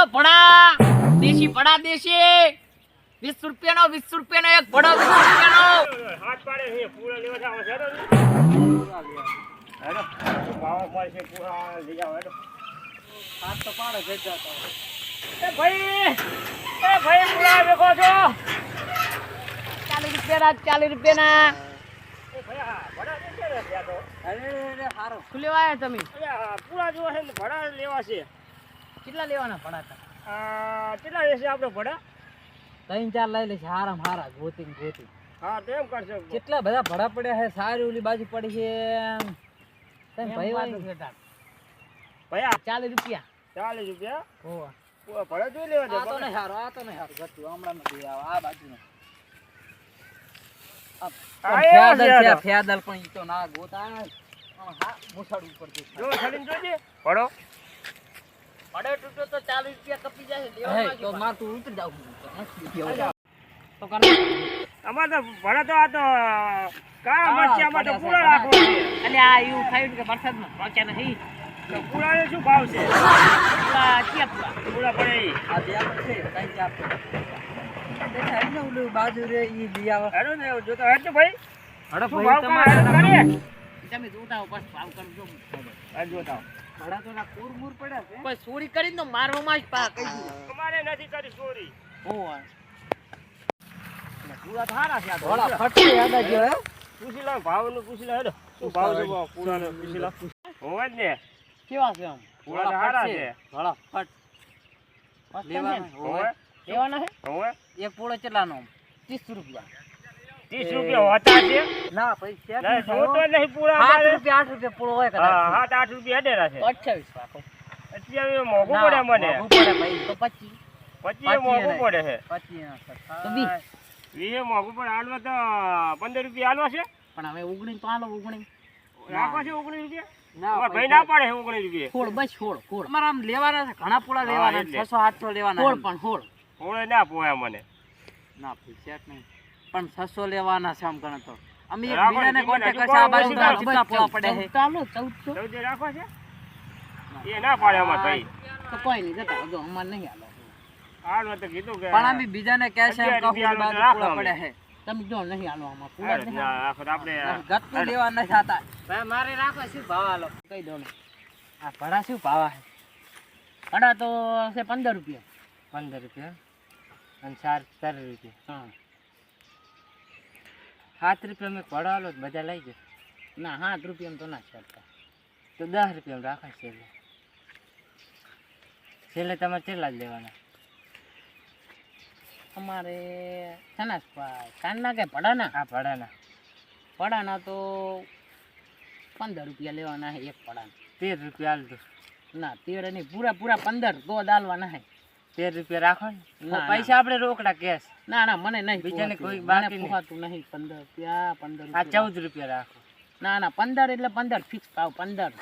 લો ભડા દેશી ભડા દેશી. વીસ રૂપિયાનો વીસ રૂપિયાનો એક ભણો વીસ રૂપિયાનો. હાથ પાડે છે પૂરા લેવા જાવ છે. હેડો હેડો ભાવ મળે છે પૂરા લઈ જાવ હેડો હાથ તો પાડે છે જ એ ભાઈ એ ભાઈ પૂરા વેખો છો ચાલીસ રૂપિયાના ચાલીસ રૂપિયાના તમે? આ પૂરા જોવા છે ભડા લેવા છે. કેટલા લેવાના પડા હતા આ કેટલા લેશે આપણે પડા ત્રણ ચાર લઈ લેશે હારામ હારા ગોતી ગોતી. હા તો એમ કરશો કેટલા બધા ભડા પડ્યા છે? સારી ઓલી બાજુ પડી છે તને ભાઈ વાત વાળી છે તાર. ભાઈ ચાલીસ રૂપિયા. ચાલીસ રૂપિયા? હોવા. ભડા જોઈ લેવા આ તો નહીં હારો આ તો નહીં સારું ગતું હમણાં નથી આ બાજુ. ફેદલ પણ ઈ તો ના ગોતા હા મુસાડ ઉપર જો છડીને જોજે. ભડો. ભડો તૂટો તો ચાલીસ રૂપિયા કપી જાય. છે. હે લેવામાં તો માર તું ઉતર જાવ તો અમારે તો ભડા તો આ તો કાળા હા, તો પડ્યા છે, પૂરા ઘણા. રાખવા છે. એટલે આ એવું થયું કે વરસાદમાં પહોંચ્યા નથી તો પૂરાને શું ભાવ છે? પડે આ બે છે ઓલું બાજુ રે ઈ લઈ આવે. હેડો ને જોતો હેડ ભાઈ. હડો તમે જોતા બસ ભાવ કરજો. હેડ જોતા ભડા તો કુર મુર પડ્યા છે. કોઈ ચોરી કરીને તો મારવામાં જ પા કહી દીધું અમારે નથી કરી ચોરી હોવા. પૂરા થારા છે. ભોળા ફટકે. યાદ આવ્યો હે? પૂછી લો ભાવનું પૂછી લો હેડો. શું ભાવ છે ભાવ? પૂરા નો પૂછી લો હોવે જ ને. કેવા છે આમ? પૂરા થારા છે. ભોળા ફટ. લેવાના? હોવે. હોય લેવાના હે હોવે. એક પૂળો કેટલાનો? ત્રીસ રૂપિયા. ત્રીસ રૂપિયા હોતા છે. ના પૈસા જ નહીં પૂરા આઠ. રૂપિયા આઠ રૂપિયા પૂરો હોય હા કદાચ સાત આઠ રૂપિયા હેડેરા છે. તો અઠ્યાવીસ રાખો. અત્યારે મોંઘું ના, પડે મને. મોંઘું પડે ભાઈ. તો પચીસ. પછી મોંઘું. પડે છે. તો વીસ. વીએ મોંઘું પડે. હાલવા તો પંદર રૂપિયા હાલવા છે. પણ હવે ઉગણી તો હાલો ઉગણી રાખવા છે ઓગણીસ રૂપિયા? ના, ભાઈ ના પાડે છે ઓગણીસ રૂપિયા. ખોળ બસ ખોળ ખોળ અમારે આમ લેવાના છે ઘણા પૂળા લેવાના. છસો આઠસો લેવાના ખોળ. પણ ખોળ ઓળે ના પોયા મને. ના પૈસા નહીં. પણ છસો લેવાના છે આમ ગણ તો. અમે એક બીજાને કોન્ટેક્ટ કરશે આ બાજુ કેટલા પોળા પડે છે. ચાલો ચૌદસો. ચૌદ રાખવા છે? એ ના પાડે અમારે ભાઈ તો કોઈ નહીં જતા જો અમાર નહીં હાલો. હાલવા તો કીધું કે પણ અમે બીજાને કહે છે એમ કહું આ બાજુ પોળા પડે છે. તમે જો નહીં હાલો આમાં. પૂરા નહીં રાખો આપણે ગતું લેવા નથી થતા ભાઈ મારે રાખો શું ભાવ હાલો? કહી દો આ ભડા શું ભાવા છે ભાડા તો છે પંદર રૂપિયા. પંદર રૂપિયા? અને ચાર ચાર રૂપિયા. હા. સાત રૂપિયા મેં પડાવેલો બધા લઈ જાય ના સાત રૂપિયા તો ના ચાલતા. તો દસ રૂપિયા રાખે છેલ્લે. છેલ્લે તમારે કેટલા જ લેવાના. અમારે સનાસ કાનના કે પડાના આ પડાના પડાના તો પંદર રૂપિયા લેવાના છે એક પડાના તેર રૂપિયા હાલ ના તેર નહીં પૂરા પૂરા પંદર તો દાલવાના છે. તેર રૂપિયા રાખો ને. પૈસા આપણે રોકડા કેશ. ના ના મને નહીં બીજાને. કોઈ બાકી. પોહાતું નહીં. પંદર રૂપિયા પંદર આ ચૌદ રૂપિયા રાખો. ના ના પંદર એટલે પંદર. ફિક્સ ભાવ પંદર.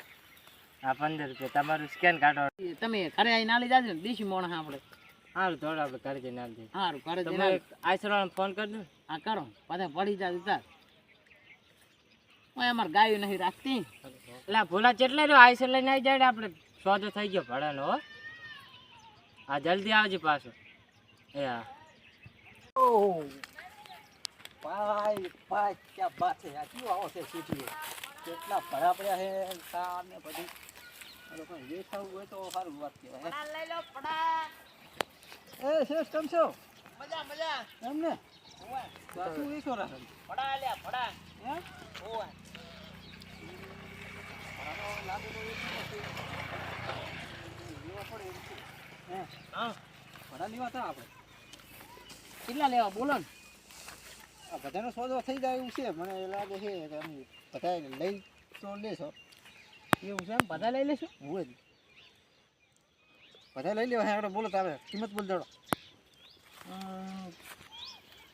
હા પંદર રૂપિયા. તમારું સ્કેન કાઢો. તમે ઘરે આવીને આલી જાજો ને દેશી મોણ આપણે સારું થોડું આપણે ઘરે જઈને આપી દઈએ સારું ઘરે જઈને તમે ફોન કરી દો હા કરો. પાછા પડી જાય તાર ઓય અમારે ગાયું નહીં રાખતી. એટલે ભૂલા કેટલા રહ્યો? આઈસર લઈને આવી જાય આપણે. સોજો થઈ ગયો ભડાનો હો. હા જલ્દી આવજો પાછો. એ હા. ભાઈ ભાઈ ક્યાં બાત આવો છે સિટી કેટલા ભરા પડ્યા. છે કાર ને હોય તો સારું વાત કહેવાય એ શેઠ કેમ મજા મજા એમ ને આ શું વેચો પડા લે પડા હે હા? ભડા લેવા હતા આપણે કેટલા લેવા બોલો ને આ બધાનો સોદો થઈ જાય એવું છે મને લાગે છે કે આમ બધા લઈ તો લેશો એવું છે બધા લઈ લેશું હું જ બધા લઈ લેવા આપણે બોલો તારે કિંમત બોલ દડો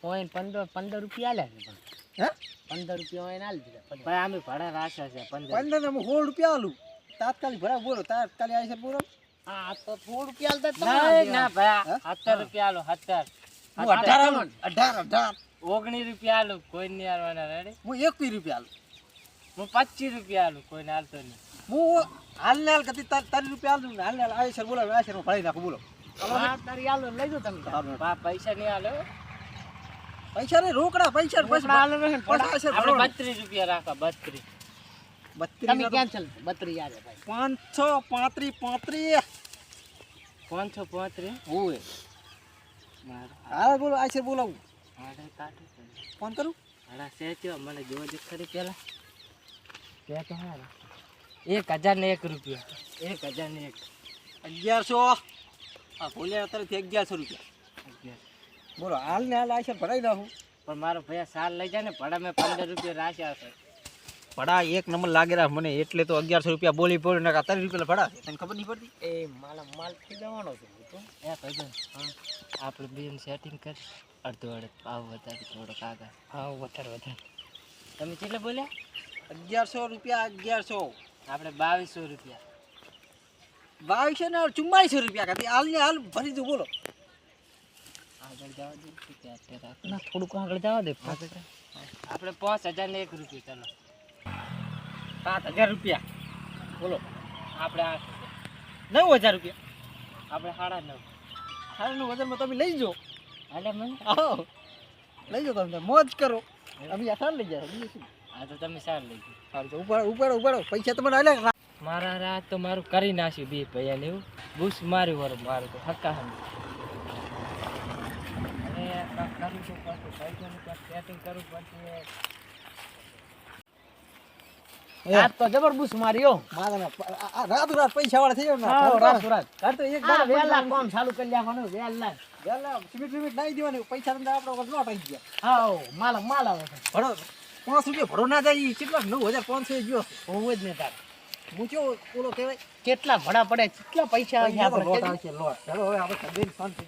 હોય પંદર પંદર રૂપિયા આલે. પણ હે પંદર રૂપિયા હોય આલી દીધા ભાઈ અમે ભાડા રાખ્યા છે પંદર પંદર ને સોળ રૂપિયા આલું તાત્કાલિક ભરા બોલો, તાત્કાલિક આવી છે બોલો હા તો થોડું રૂપિયા આલતા ના? ભાઈ રૂપિયા આલો હું આલું. રૂપિયા આલું કોઈ નહીં આલવાના રેડી હું એકવીસ રૂપિયા આલું. હું પચીસ રૂપિયા આલું કોઈને હાલતો નહીં. હું હાલ ને હાલ કદી તારી રૂપિયા આલું ને હાલ ને હાલ આવી છે બોલો આવી છે ભરાઈ નાખું બોલો. તારી હાલો, લઈ જાઓ તમે તાર. પૈસા નહીં પૈસા રોકડા પૈસા પૈસા આપણે બત્રીસ રૂપિયા રાખો બત્રીસ. બત્રીસ તમે ના તો કેન્સલ બત્રી યાર ભાઈ. પાંચસો પાંત્રીસ પાંત્રીસ. પાંચસો પાંત્રીસ. ઓય મારે હા બોલો આ છે બોલાવું. હાડે કાઢું ફોન કરું? હાડા સેચ્યો મને જોવા દે ખરી પેલા. બે તો હારા. એક હજાર ને એક રૂપિયા. એક હજાર ને એક. અગિયારસો. આ ભૂલ્યા અત્યારેથી અગિયારસો રૂપિયા. અગિયાર. બોલો હાલ ને હાલ આ છે ભરાઈ દઉં પણ મારો ભૈયા સાલ લઈ જાય ને ભાડા મેં પંદર રૂપિયા રાખ્યા છે ભડા એક નંબર લાગેલા મને. એટલે તો અગિયારસો રૂપિયા બોલી પડ્યો ને ત્રણ રૂપિયા ભડા. તને ખબર નહીં પડતી? એ માલા માલ થઈ જવાનો છે. હું તો. એ ભાઈ હા. આપણે બેન સેટિંગ કરી. અડધો અડધ. ભાવ વધારે થોડોક આગળ ભાવ વધારે વધારે. તમે કેટલા બોલ્યા? અગિયારસો રૂપિયા અગિયારસો. આપણે બાવીસો રૂપિયા. બાવીસો ને ચુમ્માલીસો રૂપિયા કાપી. હાલ હાલ ભરી દઉં બોલો. આગળ જવા દે. થોડુંક આગળ જવા દે. આપણે પાંચ હજાર ને એક રૂપિયા ચાલો. સાત હજાર રૂપિયા. બોલો. આપણે આ નવ હજાર રૂપિયા. આપણે સાડા નવ. સાડા નવ હજારમાં તમે લઈ જાઓ. એટલે મને? આવો. લઈ જાઓ તમે. મોજ કરો. અમે અસાર લઈ જાય આ તો તમે સારું લઈ જાઓ. સારું તો ઉપાડો ઉપાડો ઉપાડો. પૈસા તમારે હાલે મારા રાત તો મારું કરી નાખ્યું બે ભૈયા ને એવું. બુશ માર્યું વર મારું તો હક્કા હમ. અને પડશે. પૈસાનું ક્યાંક સેટિંગ કરવું પડશે. આજ તો જબરદસ્ત માર્યો. મારા રાત રાત પૈસા વાળા થઈ ગયો રાત રાત. તો એક વેલા કોમ ચાલુ કરી લેવાનું વેલા વેલા સિમિટ સિમિટ નાઈ દેવાની પૈસા તમને આપણો વગર નોટ આવી ગયા હા માલ માલ આવે ભરો. પાંચ રૂપિયા ભરો ના જાય કેટલા નવ હજાર પાંચસો ગયો. હોવું જ ને તાર. હું કેવો ઓલો કહેવાય? કેટલા ભડા પડે કેટલા પૈસા આવે છે આપણે લોટ આવશે લોટ. હવે આપણે બેન શાંતિ